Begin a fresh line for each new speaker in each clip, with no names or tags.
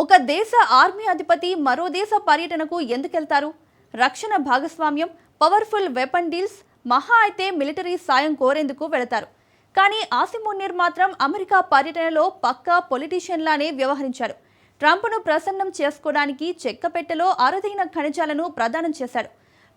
ఒక దేశ ఆర్మీ అధిపతి మరో దేశ పర్యటనకు ఎందుకెళ్తారు? రక్షణ భాగస్వామ్యం పవర్ఫుల్ వెపన్ డీల్స్ మహా అయితే మిలిటరీ సాయం కోరేందుకు వెళతారు. కానీ ఆసిమ్ మాత్రం అమెరికా పర్యటనలో పక్కా పొలిటీషియన్లానే వ్యవహరించారు. ట్రంప్ను ప్రసన్నం చేసుకోవడానికి చెక్కపెట్టెలో అరుదైన ఖనిజాలను ప్రదానం చేశాడు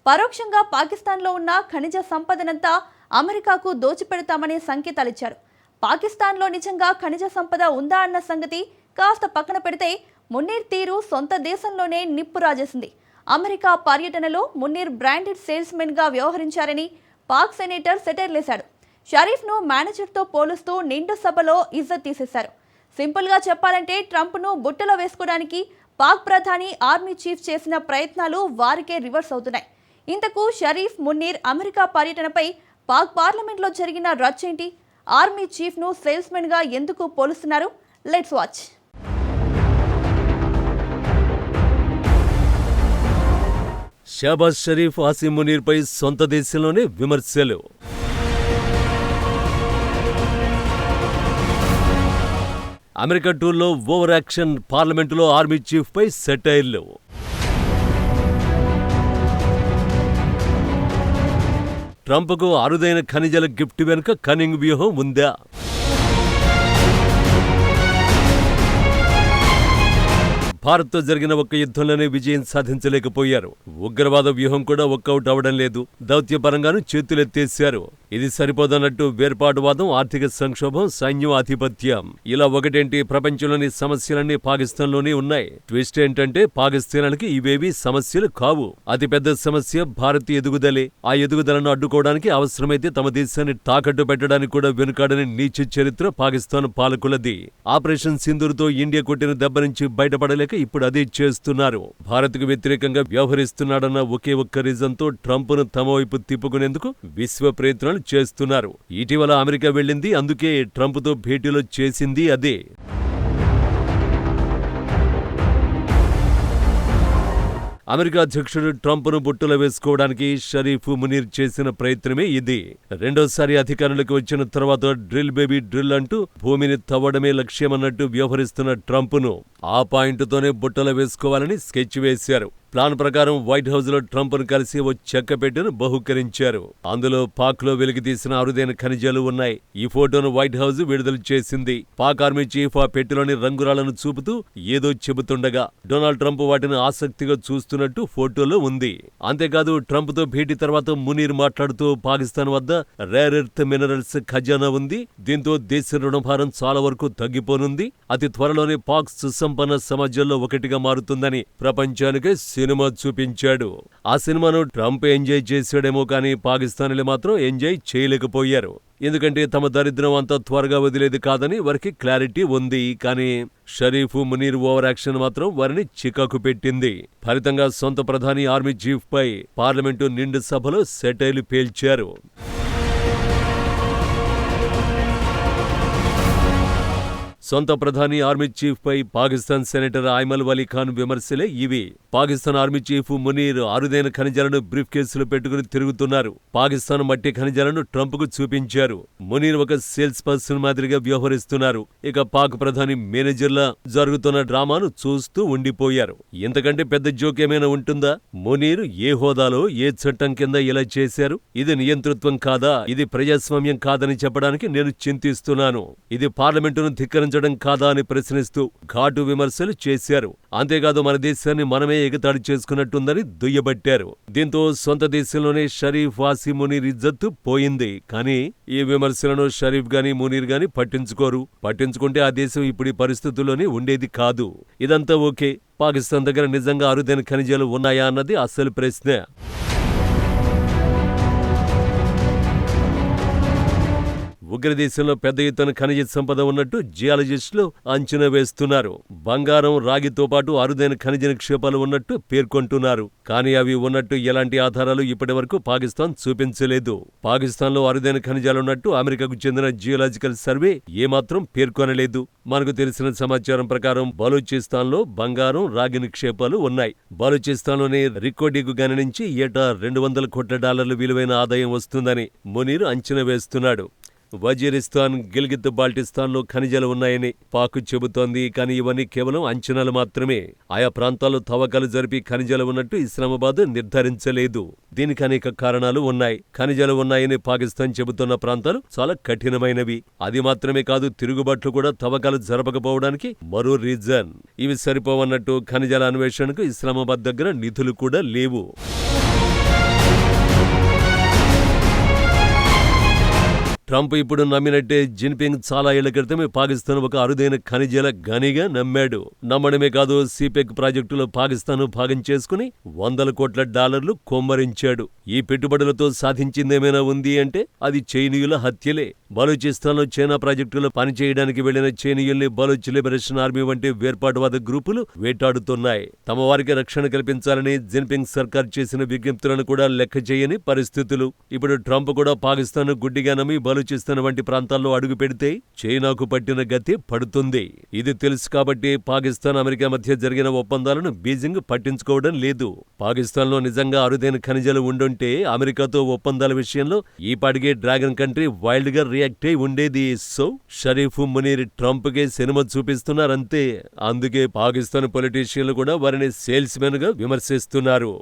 పరోక్షంగా పాకిస్తాన్లో ఉన్న ఖనిజ సంపదనంతా అమెరికాకు దోచిపెడతామనే సంకేతాలిచ్చారు. పాకిస్తాన్లో నిజంగా ఖనిజ సంపద ఉందా అన్న సంగతి కాస్త పక్కన పెడితే మున్నీర్ తీరు సొంత దేశంలోనే నిప్పు రాజేసింది. అమెరికా పర్యటనలో మున్నీర్ బ్రాండెడ్ సేల్స్మెన్గా వ్యవహరించారని పాక్ సెనేటర్ సెటైర్లేశాడు షరీఫ్ను మేనేజర్తో పోలుస్తూ నిండు సభలో ఇజ్జత్ తీసేశారు. సింపుల్గా చెప్పాలంటే ట్రంప్ను బుట్టలో వేసుకోవడానికి పాక్ ప్రధాని ఆర్మీ చీఫ్ చేసిన ప్రయత్నాలు వారికే రివర్స్ అవుతున్నాయి. ఇంతకు షరీఫ్ మున్నీర్ అమెరికా పర్యటనపై పాక్ పార్లమెంట్లో జరిగిన రచ్చేంటి ఆర్మీ చీఫ్ను సేల్స్మెన్గా ఎందుకు పోలుస్తున్నారు? Let's watch.
షాబాజ్ షరీఫ్ ఆసిమ్ మునీర్పై సొంత దేశంలోనే విమర్శలు. అమెరికా టూర్లో ఓవర్ యాక్షన్ పార్లమెంటులో ఆర్మీ చీఫ్పై సెటైర్లు. ట్రంప్కు అరుదైన ఖనిజాల గిఫ్ట్ వెనుక కనింగ్ వ్యూహం ఉందా? భారత్తో జరిగిన ఒక్క యుద్ధంలోనే విజయం సాధించలేకపోయారు. ఉగ్రవాద వ్యూహం కూడా వర్కౌట్ అవడం లేదు. దౌత్యపరంగానూ చేతులెత్తేశారు. ఇది సరిపోదన్నట్టు వేర్పాటువాదం ఆర్థిక సంక్షోభం సైన్యం ఆధిపత్యం ఇలా ఒకటేంటి? ప్రపంచంలోని సమస్యలన్నీ పాకిస్తాన్లోనే ఉన్నాయి. ట్విస్ట్ ఏంటంటే పాకిస్తాన్కి ఇవేవి సమస్యలు కావు. అతిపెద్ద సమస్య భారత్ ఎదుగుదలే. ఆ ఎదుగుదలను అడ్డుకోవడానికి అవసరమైతే తమ దేశాన్ని తాకట్టు పెట్టడానికి కూడా వెనుకాడని నీచ చరిత్ర పాకిస్తాన్ పాలకులది. ఆపరేషన్ సింధూర్తో ఇండియా కొట్టిన దెబ్బ నుంచి బయటపడలేక ఇప్పుడు అదే చేస్తున్నారు. భారత్కు వ్యతిరేకంగా వ్యవహరిస్తున్నాడన్న ఒకే ఒక్క రీజన్తో ట్రంప్ను తమ వైపు తిప్పుకునేందుకు విశ్వ ప్రయత్నాలు చేస్తున్నారు. ఇటీవల అమెరికా వెళ్ళింది అందుకే ట్రంప్తో భేటీలో చేసింది అదే. అమెరికా అధ్యక్షుడు ట్రంప్ను బుట్టలో వేసుకోవడానికి షరీఫ్ మునీర్ చేసిన ప్రయత్నమే ఇది. రెండోసారి అధికారంలోకి వచ్చిన తర్వాత డ్రిల్ బేబీ డ్రిల్ అంటూ భూమిని తవ్వడమే లక్ష్యమన్నట్టు వ్యవహరిస్తున్న ట్రంప్ను ఆ పాయింట్తోనే బుట్టలో వేసుకోవాలని స్కెచ్ వేశారు. ప్లాన్ ప్రకారం వైట్ హౌస్లో కలిసి ఓ చెక్క పెట్టెను బహుకరించారు. అందులో పాక్లో వెలికితీసిన అరుదైన ఖనిజాలు ఉన్నాయి. ఈ ఫోటోను వైట్ హౌస్ విడుదల చేసింది. పాక్ ఆర్మీ చీఫ్ ఆ పెట్టెలోని రంగురాలను చూపుతూ ఏదో చెబుతుండగా డొనాల్డ్ ట్రంప్ వాటిని ఆసక్తిగా చూస్తున్నట్టు ఫోటోలో ఉంది. అంతేకాదు ట్రంప్తో భేటీ తర్వాత మునీర్ మాట్లాడుతూ పాకిస్తాన్ వద్ద రేర్ ఎర్త్ మినరల్స్ ఖజానా ఉంది. దీంతో దేశ రుణభారం చాలా వరకు తగ్గిపోనుంది. అతి త్వరలోనే పాక్ సుసంపన్న సమాజంలో ఒకటిగా మారుతుందని ప్రపంచానికే సినిమా చూపించాడు. ఆ సినిమాను ట్రంప్ ఎంజాయ్ చేశాడేమో కానీ పాకిస్తానీలు మాత్రం ఎంజాయ్ చేయలేకపోయారు. ఎందుకంటే తమ దరిద్రం అంత త్వరగా వదిలేది కాదని వారికి క్లారిటీ ఉంది. కానీ షరీఫ్ మునీర్ ఓవర్ యాక్షన్ మాత్రం వారిని చికాకు పెట్టింది. ఫలితంగా సొంత ప్రధాని ఆర్మీ చీఫ్ పై పార్లమెంటు నిండు సభలో సెటైలు పేల్చారు. సొంత ప్రధాని ఆర్మీ చీఫ్ పై పాకిస్తాన్ సెనేటర్ ఐమల్ వలీ ఖాన్ విమర్శలే ఇవి. పాకిస్తాన్ ఆర్మీ చీఫ్ మునీర్ అరుదైన ఖనిజాలను బ్రీఫ్ కేసులు పెట్టుకుని తిరుగుతున్నారు. పాకిస్తాన్ మట్టి ఖనిజాలను ట్రంప్కు చూపించారు. మునీర్ ఒక సేల్స్ పర్సన్ మాదిరిగా వ్యవహరిస్తున్నారు. ఇక పాక్ ప్రధాని మేనేజర్లా జరుగుతున్న డ్రామాను చూస్తూ ఉండిపోయారు. ఇంతకంటే పెద్ద జోక్ ఏమైనా ఉంటుందా? మునీర్ ఏ హోదాలో ఏ చట్టం కింద ఇలా చేశారు? ఇది నియంతృత్వం కాదా? ఇది ప్రజాస్వామ్యం కాదని చెప్పడానికి నేను చింతిస్తున్నాను. ఇది పార్లమెంటును ధిక్కరించడం కాదా అని ప్రశ్నిస్తూ ఘాటు విమర్శలు చేశారు. అంతేకాదు మన దేశాన్ని మనమే ఎగతాడి చేసుకున్నట్టుందని దుయ్యబట్టారు. దీంతో సొంత దేశంలోనే షరీఫ్ వాసి మునీర్ ఇజ్జత్తు పోయింది. కానీ ఈ విమర్శలను షరీఫ్ గాని మునీర్ గాని పట్టించుకోరు. పట్టించుకుంటే ఆ దేశం ఇప్పుడు పరిస్థితుల్లోనే ఉండేది కాదు. ఇదంతా ఓకే. పాకిస్తాన్ దగ్గర నిజంగా అరుదైన ఖనిజాలు ఉన్నాయా అన్నది అసలు ప్రశ్న. ఉగ్రదేశంలో పెద్ద ఎత్తున ఖనిజ సంపద ఉన్నట్టు జియాలజిస్టులు అంచనా వేస్తున్నారు. బంగారం రాగితో పాటు అరుదైన ఖనిజ నిక్షేపాలు ఉన్నట్టు పేర్కొంటున్నారు. కానీ అవి ఉన్నట్టు ఎలాంటి ఆధారాలు ఇప్పటివరకు పాకిస్తాన్ చూపించలేదు. పాకిస్తాన్లో అరుదైన ఖనిజాలున్నట్టు అమెరికాకు చెందిన జియోలాజికల్ సర్వే ఏమాత్రం పేర్కొనలేదు. మనకు తెలిసిన సమాచారం ప్రకారం బలూచిస్తాన్లో బంగారం రాగి నిక్షేపాలు ఉన్నాయి. బలూచిస్తాన్లోని రికోడిగు గని నుంచి ఏటా రెండు వందల కోట్ల డాలర్ల విలువైన ఆదాయం వస్తుందని మునీర్ అంచనా వేస్తున్నాడు. వజీరిస్తాన్ గిల్గిత్ బాల్టిస్తాన్లో ఖనిజాలు ఉన్నాయని పాకు చెబుతోంది. కానీ ఇవన్నీ కేవలం అంచనాలు మాత్రమే. ఆయా ప్రాంతాల్లో తవ్వకాలు జరిపి ఖనిజాలు ఉన్నట్టు ఇస్లామాబాద్ నిర్ధారించలేదు. దీనికి అనేక కారణాలు ఉన్నాయి. ఖనిజాలు ఉన్నాయని పాకిస్తాన్ చెబుతున్న ప్రాంతాలు చాలా కఠినమైనవి. అది మాత్రమే కాదు తిరుగుబాట్లు కూడా తవ్వకాలు జరపకపోవడానికి మరో రీజన్. ఇవి సరిపోవన్నట్టు ఖనిజాల అన్వేషణకు ఇస్లామాబాద్ దగ్గర నిధులు కూడా లేవు. ట్రంప్ ఇప్పుడు నమ్మినట్టే జిన్పింగ్ చాలా ఏళ్ళ క్రితమే పాకిస్తాన్ ఒక అరుదైన ఖనిజాల గనిగా నమ్మాడు. నమ్మడమే కాదు సిపెక్ ప్రాజెక్టులో పాకిస్తాన్ భాగం చేసుకుని వందల కోట్ల డాలర్లు కొమ్మరించాడు. ఈ పెట్టుబడులతో సాధించిందేమైనా ఉంది అంటే అది చైనీయుల హత్యలే. బలూచిస్తాన్లో చైనా ప్రాజెక్టులో పనిచేయడానికి వెళ్ళిన చైనీయుల్ని బలూచ్ లిబరేషన్ ఆర్మీ వంటి వేర్పాటువాద గ్రూపులు వేటాడుతున్నాయి. తమ వారికి రక్షణ కల్పించాలని జిన్పింగ్ సర్కార్ చేసిన విజ్ఞప్తులను కూడా లెక్క చేయని పరిస్థితులు. ఇప్పుడు ట్రంప్ కూడా పాకిస్తాన్ గుడ్డిగా నమ్మి బలూచిస్తాన్ వంటి ప్రాంతాల్లో అడుగు పెడితే చైనాకు పట్టిన గతి పడుతుంది. ఇది తెలుసు కాబట్టి పాకిస్తాన్ అమెరికా మధ్య జరిగిన ఒప్పందాలను బీజింగ్ పట్టించుకోవడం లేదు. పాకిస్తాన్లో నిజంగా అరుదైన ఖనిజాలు ఉండుంటే అమెరికాతో ఒప్పందాల విషయంలో ఈ పాటికే డ్రాగన్ కంట్రీ వైల్డ్గా రియాక్ట్ అయి ఉండేది. సో షరీఫ్ మునీర్ ట్రంప్ కే సినిమా చూపిస్తున్నారంతే. అందుకే పాకిస్తాన్ పొలిటీషియన్లు కూడా వారిని సేల్స్ మెన్గా విమర్శిస్తున్నారు.